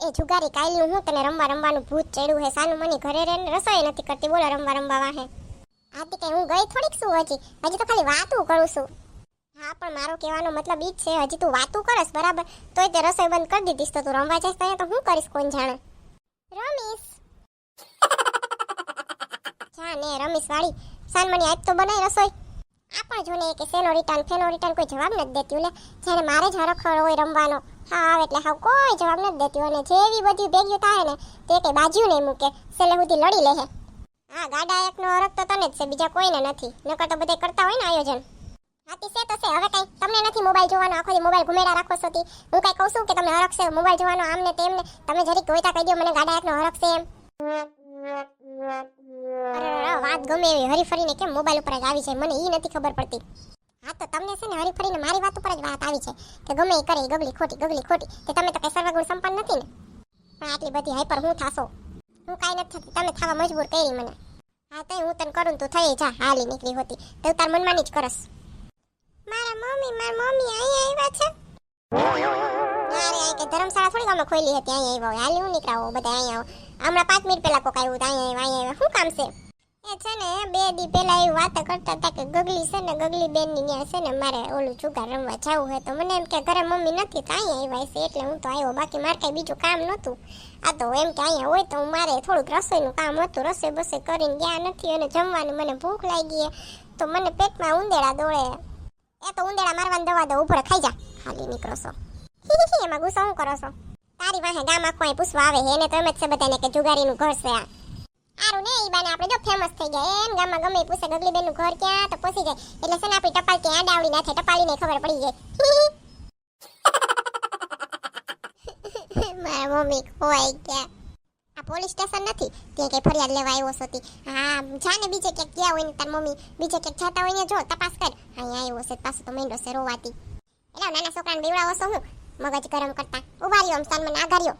એ જુગારી Kylie હું તને રમવા રમવાનું ભૂત ચડ્યું હે, સાનું મની ઘરે રહીને રસોઈ નથી કરતી, બોલો રમવા રમવા વાહે. આથી કઈ હું ગઈ થોડીક શું હજી? હજી તો ખાલી વાતું કરું છું. હા, પણ મારો કહેવાનો મતલબ ઈ જ છે, હજી તું વાતું કરસ, બરાબર? તોય તે રસોઈ બંધ કરી દીધીશ તો તું રમવા જઈશ તો તો હું કરીશ કોણ જાણે? રમીશ. જા ને, રમીશ વાળી. સાનમણી આજ તો બનાય રસોઈ. આ પણ જો ને કે સેનો રિટર્ન ફેનો રિટર્ન કોઈ જવાબ નથી દેતી લે જ્યારે મારે જ હરખડો હોય રમવાનો. હા આવે એટલે હાવ કોઈ જવાબ નથી દેતી અને જેવી બધી ભેગી થાય ને તે કઈ બાજુ નહીં મૂકે છેલ્લે સુધી લડી લે હા ગાડા એકનો હરખ તો તને જ છે બીજા કોઈને નથી નકર તો બધા કરતા હોય ને આયોજન હાથી છે તો છે હવે કઈ તમને નથી મોબાઈલ જોવાનો આખો દી મોબાઈલ ઘુમેડા રાખો છો તી હું કઈ કહું છું કે તમને હરખ છે મોબાઈલ જોવાનો આમને તેમને તમે જરી કોઈતા કહી દો મને ગાડા એકનો હરખ છે એમ વાત ગમે એવી હરીફરીને કેમ મોબાઈલ ઉપર જ આવી જાય મને ઈ નથી ખબર પડતી હા તો તમને છે ને હરીફરીને મારી વાત ઉપર જ વાત આવી છે કે ગમે એ કરે ગગલી ખોટી ગગલી ખોટી. તે તમે તો કઈ સર્વગુણ સંપન્ન નથી ને. પણ આટલી બધી હાઈપર હું થાશો? હું કાંઈ નથી થતી. તમે થવા મજબૂર કરી મને. હા તો હું તને કરું તું થઈ જા. હાલી નીકળી હોતી. તો તાર મનમાની જ કરસ. મારા મમ્મી મારા મમ્મી અહીંયા આવ્યા છે. ધર્મશાળા થોડી ગામમાં ખોલી હતી. અહીંયા આવ્યા હાલી હું નીકળાવો, બધા અહીંયા આવો. હમણાં પાંચ મિનિટ પહેલા કોક આવ્યા, અહીંયા આવ્યા. શું કામ છે? છે ને, બે દી પહેલા એવી વાત કરતા હતા કે ગગલી છે ને, ગગલી બેનની ન્યા છે ને, મારે ઓલું જુગાર રમવા જવું હોય તો મને એમ કે ઘરે મમ્મી નથી તો અહીંયા આવ્યા છે એટલે હું તો આવ્યો, બાકી મારે કઈ બીજું કામ નહોતું. આ તો એમ કે અહીંયા હોય તો મારે થોડુંક રસોઈનું કામ હતું રસોઈ બસોઈ કરીને ગયા નથી અને જમવાની મને ભૂખ લાગી. તો મને પેટમાં ઉંદેડા દોડે. એ તો ઉંદેડા મારવાની દવા દો ઉપર ખાઈ જા. ખાલી નીકળો છો. એમાં ગુસ્સો શું કરો છો? તારી વાહે ગામ આખો પૂછવા આવે એને તો એમ જ છે બધાને કે જુગારીનું ઘર છે આ. આરું ને, ઈ બાને આપણે જો ફેમસ થઈ ગયા. એમ ગામમાં ગમે પૂછે ગગલી બેનનું ઘર ક્યાં? તો પહોંચી જાય. એટલે સને આપણી ટપાલ ત્યાં ડાવડી નાખે, ટપાલીને ખબર પડી જાય. મારા મમ્મી ખોવાઈ ગયા. આ પોલીસ સ્ટેશન નથી. ત્યાં કઈ ફરિયાદ લેવા આવ્યો છોતી હા, જાને બીજે ક્યાંક ગયા હોય ને તાર મમ્મી. બીજે ક્યાંક જતા હોય ને, જો, તપાસ કર. અહીંયા આવ્યો છે, પાછો તો માંડ્યો છે રોવાતી. એટલે નાના છોકરાને બીવડાવો છો હું? મગજ ગરમ કરતા. ઊભા રહ્યો આમ સાન મને આઘાર્યો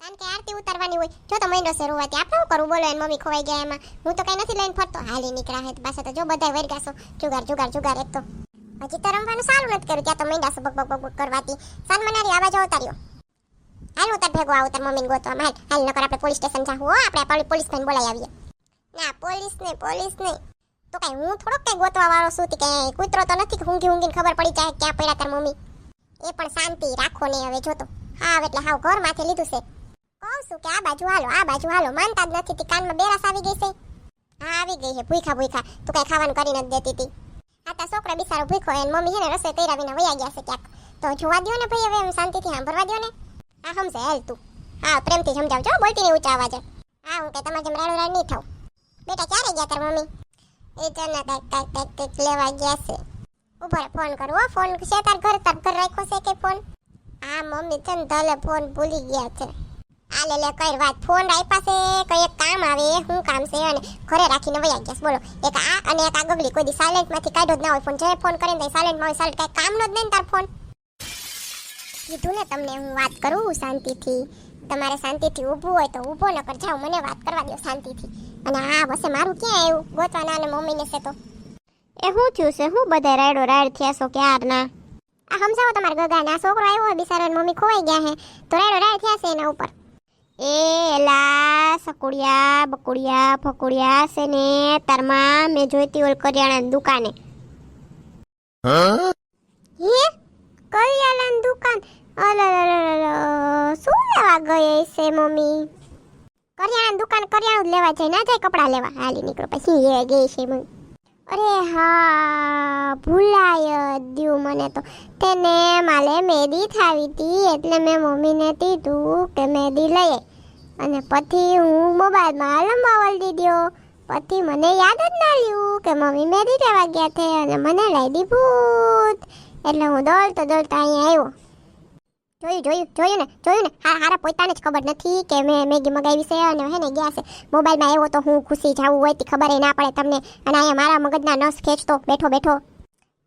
કારણ કે આરતી ઉતારવાની હોય. જો તો મહિનો છે રોવાતી. આપણે શું બોલો, એની મમ્મી ખોવાઈ ગયા એમાં. હું તો કઈ નથી લઈને ફરતો. હાલી નીકળ્યા હે પાછા તો જો બધા વરગાસો જુગાર જુગાર જુગાર એક તો. હજી તો રમવાનું સારું નથી કર્યું. ત્યાં તો મહિના છે બક બક બક સાન મનારી આ બાજુ ઉતાર્યો હાલ ઉતાર ભેગો આવ તાર મમ્મીને ગોતવા હાલ હાલ નકર આપણે પોલીસ સ્ટેશન જાહું હો, આપણે પોલીસ ભાઈને બોલાવી આવીએ. ના, પોલીસ ને પોલીસ ને તો કઈ હું થોડોક કઈ ગોતવા વાળો છું કે કૂતરો તો નથી ઊંઘી ઊંઘીને ખબર પડી જાય ક્યાં પડ્યા તાર મમ્મી. એ પણ શાંતિ રાખો ને હવે જોતો હા એટલે હાવ માથે લીધું છે. કહું છું કે આ બાજુ હાલો, આ બાજુ હાલો. માનતા જ નથી, તી કાનમાં બેરાસ આવી ગઈ છે. હા, આવી ગઈ છે ભૂખા ભૂખા તું કઈ ખાવાનું કરી નથી દેતી તી. આ તા છોકરો બિચારો ભૂખો એન મમ્મી છે ને રસોઈ કર્યા વિના વયા ગયા છે ક્યાંક. તો જોવા દ્યો ને ભાઈ હવે એમ શાંતિથી સાંભળવા દ્યો ને. આ સમજે હેલ તું. હા, પ્રેમથી સમજાવજો બોલતી નહીં ઊંચા અવાજે. હા, હું કે તમારે જેમ રાડો રાડ નહીં થાવ બેટા, ક્યારે ગયા તાર મમ્મી? એ તને કાંઈક કાંઈક કાંઈક કાંઈક લેવા ગયા છે. ઊભો ફોન કરું, હો, ફોન. છે તાર ઘર તાર ઘર રાખ્યો છે કે ફોન? હા, મમ્મી છે ને ધલે ફોન ભૂલી ગયા છે. આ લે કઈ વાત. ફોન રાખ્યા છે કઈ એક કામ આવે શું કામ છે અને ઘરે રાખીને વયા ગયા બોલો એક આ અને એક આ ગગલી કોઈ દી સાયલેન્ટમાંથી કાઢ્યો જ ના હોય. ફોન જે ફોન કરીને સાયલેન્ટમાં હોય સાયલેન્ટ કઈ કામ નો જ નહીં ને તાર ફોન કીધું ને તમને હું વાત કરું શાંતિથી. તમારે શાંતિથી ઊભું હોય તો ઊભો ન કર જાઓ મને વાત કરવા દો શાંતિથી. અને આ વસે મારું ક્યાં આવ્યું? ગોતવાના અને મમ્મીને છે તો. એ હું થયું છે? હું બધા રાયડો રાયડ થયા છો ક્યારના આ સમજાવો તમારા ગગાને આ છોકરો આવ્યો હોય બિચારો મમ્મી ખોવાઈ ગયા હે. તો રાયડો રાયડ થયા છે એના ઉપર. એ એલા સકુડિયા બકુડિયા ફકુડિયા છે ને તારમાં મેં જોઈતી ઓલ કરિયાણાની દુકાને. હે? કરિયાણાની દુકાન? અલ શું લેવા ગઈ છે મમ્મી? કરિયાણાની દુકાન કરિયાણું લેવા જાય ના જાય કપડાં લેવા. હાલી નીકળો પછી લેવા ગઈ છે મમ્મી. અરે હા, ભૂલાય દ્યું મને તો. તેને માલે મેદી થાવી હતી એટલે મેં મમ્મીને કીધું કે મેદી લઈએ અને પછી હું મોબાઈલમાં લંબાવલ દીધો. પછી મને યાદ જ ના રહ્યું કે મમ્મી મેદી લેવા ગયા છે અને મને લઈ દી એટલે હું દોડતો દોડતો અહીંયા આવ્યો. જોયું જોયું જોયું ને જોયું ને? હા, હારા પોતાને જ ખબર નથી કે મેં મેગી મગાવી છે અને હે ને ગયા છે. મોબાઈલમાં એવો તો હું ખુશી જાવું હોય તે ખબર ના પડે તમને. અને અહીંયા મારા મગજના નસ ખેંચતો બેઠો બેઠો.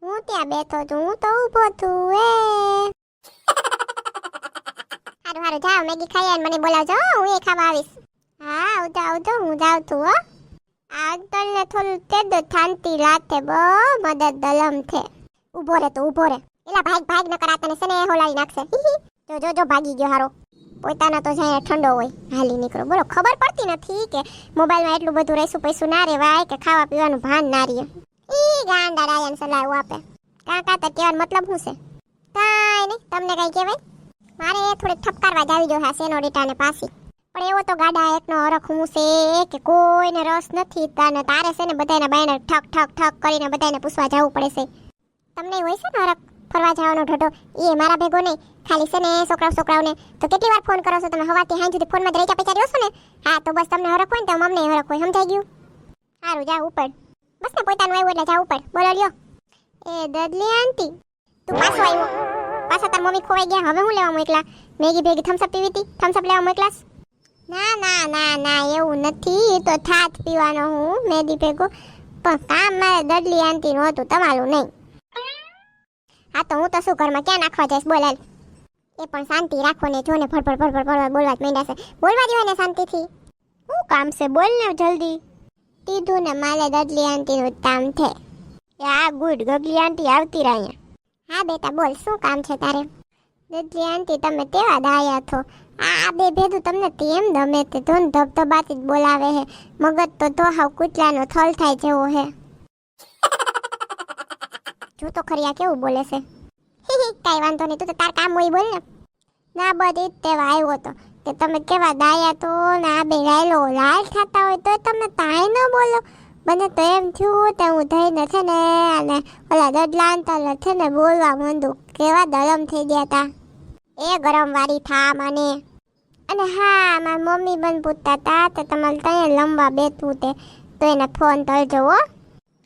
હું ત્યાં બેઠો છું હું તો ઊભો છું એ હારું હારું, જાઓ, મેગી ખાઈ અને મને બોલાવજો, હું એ ખાવા આવીશ. હા, આવજો આવજો, હું જાઉં છું, હો. આ ને થોડું તે શાંતિ લાથે, બહુ મદદ દલમ છે. ઊભો રે તો, ઊભો રે. એલા ભાગ ભાગ ન કરા, તને સને હોલાળી નાખશે? જો જો જો, ભાગી ગયો હારો. પોતાનો તો જાય ઠંડો હોય. હાલી નીકળો. બોલો, ખબર પડતી નથી કે મોબાઈલમાં એટલું બધું રહેશું, પૈસું ના રેવાય કે ખાવા પીવાનું ભાન ના રહે ઈ ગાંડા રાયન સલાહ આપે. કાં કાં તો કહેવાનો મતલબ શું છે? કાંઈ નહીં, તમને કંઈ કહેવાય? મારે થોડીક ઠપકારવા જ આવી જો હા સેનોરિટાને પાસી પણ એવો તો ગાડા એકનો હરખ હું કે કોઈને રસ નથી, તાને તારે છે ને બધાને બાયને ઠક ઠક ઠક કરીને બધાને પૂછવા જવું પડે છે. તમને હોય છે ને હરખ? ફરવા જવાનો ઢોઢો, એ મારા ભેગો નહીં. ખાલી છે ને છોકરાઓ છોકરાઓને. તો કેટલી વાર ફોન કરો છો તમે? હવાથી હાઈ સુધી ફોનમાં જ રહી પૈસા રહ્યો છો ને? હા, તો બસ તમને હરખ હોય ને તો અમને હરખ હોય, સમજાઈ ગયું? સારું જાવ ઉપર. બસ ને પોતાનું આવ્યું એટલે જા ઉપર. બોલો, લ્યો. એ દદલી આંટી, તું પાછો આવ્યો. પાછા તાર મમ્મી ખોવાઈ ગયા. હવે હું લેવા મોકલા? મેગી ભેગી થમ્સઅપ પીવી હતી? થમ્સઅપ લેવા મોકલાસ ના ના ના ના, એવું નથી. તો થાત પીવાનો હું મેદી ભેગો. પણ કામ મારે દડલી આંટી નહોતું હતું, તમારું નહીં. હા, તો હું તો શું ઘરમાં ક્યાં નાખવા જઈશ? બોલાલ એ પણ શાંતિ રાખો ને જો ને ફરફર ફરફર ફરફર બોલવા જ છે. બોલવા દેવાય ને શાંતિથી. શું કામ છે? બોલ ને જલ્દી. તીધું ને મારે દદલી આંટી નું કામ છે. આ ગુડ ગગલી આંટી આવતી રહ્યા હા, બેટા, બોલ, શું કામ છે તારે? દડલી આંટી, તમે કેવા દાયા છો? આ બે ભેદું તમને તેમ ગમે તે? ધોન, ધબધબાથી જ બોલાવે હે. મગજ તો તો હાવ કૂતરાનો થલ થાય જેવો હે. જો તો ખરી આ કેવું બોલે છે? કાંઈ વાંધો નહીં, તું તો તાર કામ હોય બોલ ને. ના, બધી તેવા આવ્યો તો કે તમે કેવા દાયા તો, ને, આ બે રાયલો લાલ થતા હોય તો તમે તાય ન બોલો. મને તો એમ થયું તે હું થઈને છે ને, અને ઓલા દડલા અંતર છે ને બોલવા માંડું. કેવા દરમ થઈ ગયા તા. એ ગરમ વારી થા મને. અને હા, મારા મમ્મી બન પૂછતા હતા તો તમારે ત્યાં લંબા બેઠવું તે. તો એને ફોન કરજો, હો.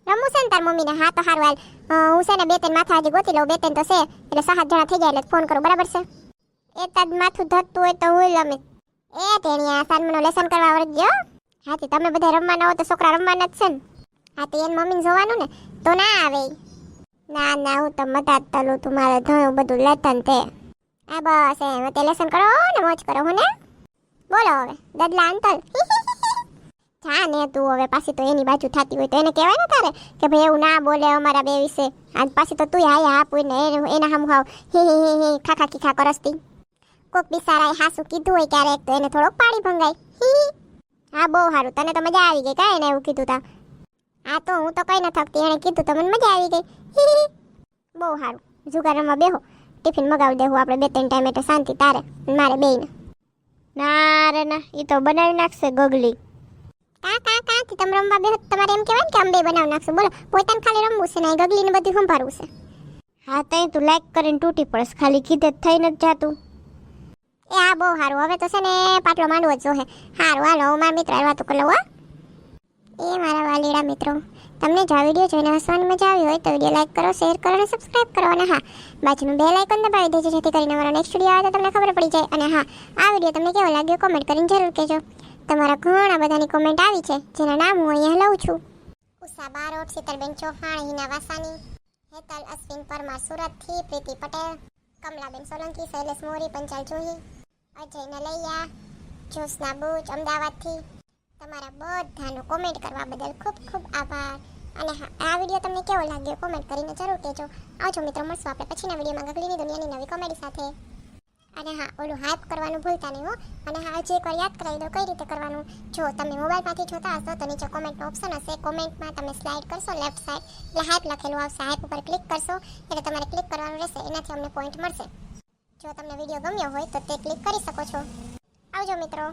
રમું છે ને તાર મમ્મીને હા તો હારું હાલ હું છે ને બે ત્રણ માથા હજી ગોતી લઉં બે ત્રણ તો છે એટલે સાત જણા થઈ જાય એટલે ફોન કરું બરાબર છે એ તાર માથું ધરતું હોય તો હું લમે એ ટેણિયા સાનમનો લેસન કરવા આવડજો હા તે તમે બધા રમવાના હો તો છોકરા રમવાના જ છે ને હા તો એને મમ્મીને જોવાનું ને તો ના આવે ના ના હું તો મદદ તલું તું મારે ઘણું બધું લેતન તે આ બસ એમ તે લેસન કરો ને મોજ કરો હું ને બોલો હવે દદલા અંતલ જા ને તું હવે પાછી તો એની બાજુ થતી હોય તો એને કહેવાય ને તારે કે ભાઈ એવું ના બોલે અમારા બે વિશે. આજ પાછી તો તું હાય હા ને એને હમ હાવ હી હી હી હી ખાખા ખીખા કરસતી કોક બિસારાએ હાસુ કીધું હોય ક્યારેક તો એને થોડોક પાણી ભંગાય. હી હી. બહુ સારું તને તો મજા આવી ગઈ કાંઈ ને એવું કીધું તા. હા, તો હું તો કઈ ન થકતી એણે કીધું તો મને મજા આવી ગઈ. બહુ સારું જુગારમાં બેહો. ટિફિન મગાવી દેવું આપણે બે ત્રણ ટાઈમ એટલે શાંતિ તારે મારે બેયને. ના રે ના એ તો બનાવી નાખશે ગગલી. કા કા કા થી તમે રમવા બે તમારે એમ કહેવાય કે અંબે બનાવી નાખશું. બોલો પોતાને ખાલી રમવું છે ને અહીં ગગલીને બધું સંભાળવું છે? હા તો તું લાઈક કરીને તૂટી પડશ. ખાલી કીધે થઈ નથી જાતું. એ આ બહુ સારું. હવે તો છે ને પાટલો માંડવો જ જોહે. સારું હાલો હું મારા મિત્ર વાતો કરી લઉં હો. એ મારા વાલીડા મિત્રો. તમને જો આ વીડિયો જોઈને હસવાની મજા આવી હોય તો વીડિયો લાઈક કરો શેર કરો અને સબસ્ક્રાઇબ કરો. અને હા બાજુનું બે આઇકન દબાવી દેજો જેથી કરીને મારો નેક્સ્ટ વીડિયો આવે તો તમને ખબર પડી જાય. અને હા આ વીડિયો તમને કેવો લાગ્યો કોમેન્ટ કરીને જરૂર કહેજો. તમારા ઘણા બધાની કોમેન્ટ આવી છે, જેના નામ હું અહીંયા લઉં છું. ઉષા બારોટ, શીતલબેન ચૌહાણ, હિના વાસાની, હેતલ અશ્વિન પરમાર સુરતથી, પ્રીતિ પટેલ, કમલાબેન સોલંકી, શૈલેષ મોરી, પંચાલ જોહી, અજય નલૈયા, જ્યોત્સના બુચ, અમદાવાદથી. તમારા બધાનો કોમેન્ટ કરવા બદલ ખૂબ ખૂબ આભાર. અને હા, આ વીડિયો તમને કેવો લાગ્યો કોમેન્ટ કરીને જરૂર કહેજો. આવજો મિત્રો, મળશું આપણે પછીના વિડીયોમાં ગગલીની દુનિયાની નવી કોમેડી સાથે. અને હા, ઓલું હાઈપ કરવાનું ભૂલતા નહીં હો. અને હા, હજી એકવાર યાદ કરાવી દો કઈ રીતે કરવાનું. જો તમે મોબાઈલમાંથી જોતા હશો તો નીચે કોમેન્ટનો ઓપ્શન હશે. કોમેન્ટમાં તમે સ્લાઇડ કરશો લેફ્ટ સાઈડ એટલે હાઈપ લખેલું આવશે. હાઇપ ઉપર ક્લિક કરશો, એટલે તમારે ક્લિક કરવાનું રહેશે. એનાથી અમને પોઈન્ટ મળશે. જો તમને વીડિયો ગમ્યો હોય તો તે ક્લિક કરી શકો છો. આવજો મિત્રો.